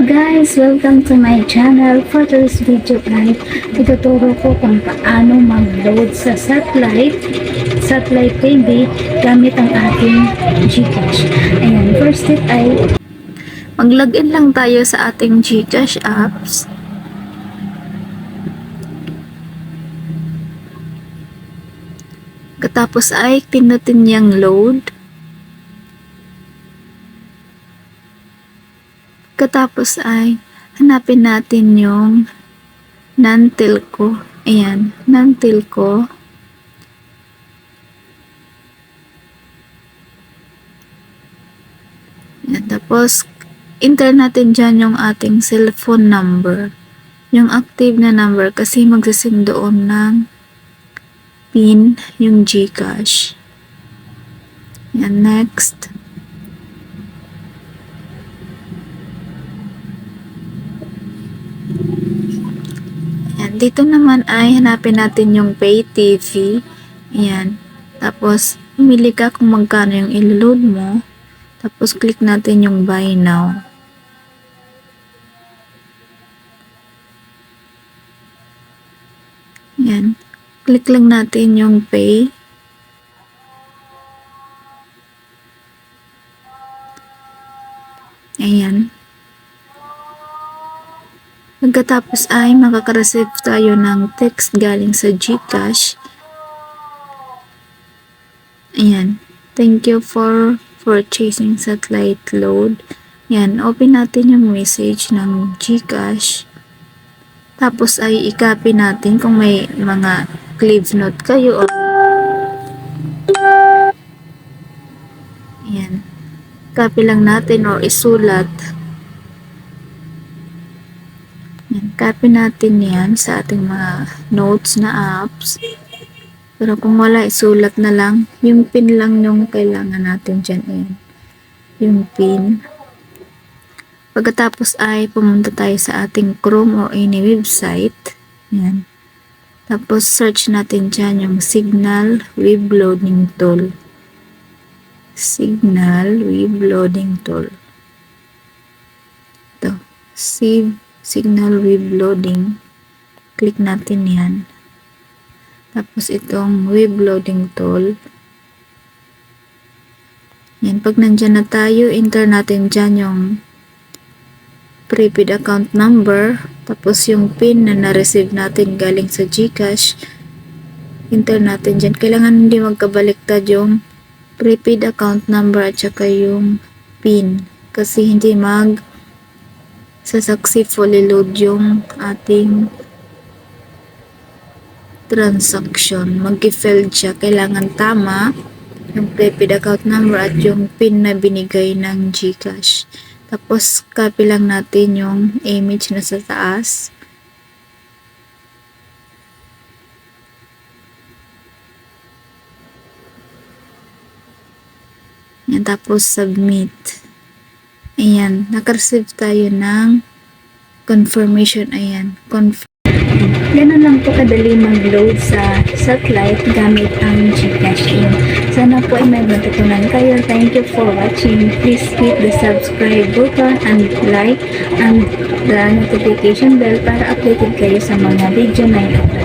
Guys! Welcome to my channel. For today's video ay ituturo ko kung paano mag-load sa satellite satellite TV gamit ang ating Gcash. Ayan, first step ay mag-login lang tayo sa ating Gcash apps. Katapos ay pinutin niyang load. Katapos ay hanapin natin yung non-telco. Ayan, non-telco. Ayan, tapos enter natin dyan yung ating cellphone number. Yung active na number kasi magsasend doon ng pin yung Gcash. Yan, next. Yan, dito naman ay hanapin natin yung Pay TV. Yan. Tapos, pumili ka kung magkano yung ilo-load mo. Tapos, click natin yung Buy Now. Yan. Click lang natin yung Pay. Ayan. Pagkatapos ay makaka-receive tayo ng text galing sa GCash. Ayan. Thank you for purchasing satellite load. Ayan. Open natin yung message ng GCash. Tapos ay i-copy natin kung may mga cliff note kayo. Ayan. Copy lang natin or isulat. Yan, copy natin yan sa ating mga notes na apps. Pero kung wala, isulat na lang. Yung pin lang yung kailangan natin dyan. Ayan. Yung pin. Pagkatapos ay pumunta tayo sa ating Chrome or any website. Yan. Tapos search natin dyan yung Signal Web Loading Tool. Signal Web Loading Tool. Ito. Save signal web loading. Click natin yan. Tapos itong web loading tool. Yan pag nandyan na tayo enter natin dyan yung prepaid account number. Tapos yung pin na na-receive natin galing sa Gcash. Enter natin dyan. Kailangan hindi magkabaliktad yung prepaid account number at saka yung pin. Kasi hindi mag sa successfully load yung ating transaction. Mag-failed siya. Kailangan tama yung prepaid account number at yung PIN na binigay ng Gcash. Tapos, copy lang natin yung image na sa taas. Yan, tapos submit. Ayan, nakareceive tayo ng confirmation. Ayan, confirm. Ganun lang po kadali mag-load sa satellite gamit ang Gcash in. Sana po ay may matutunan kayo. Thank you for watching. Please hit the subscribe button and like and the notification bell para updated kayo sa mga video na ko.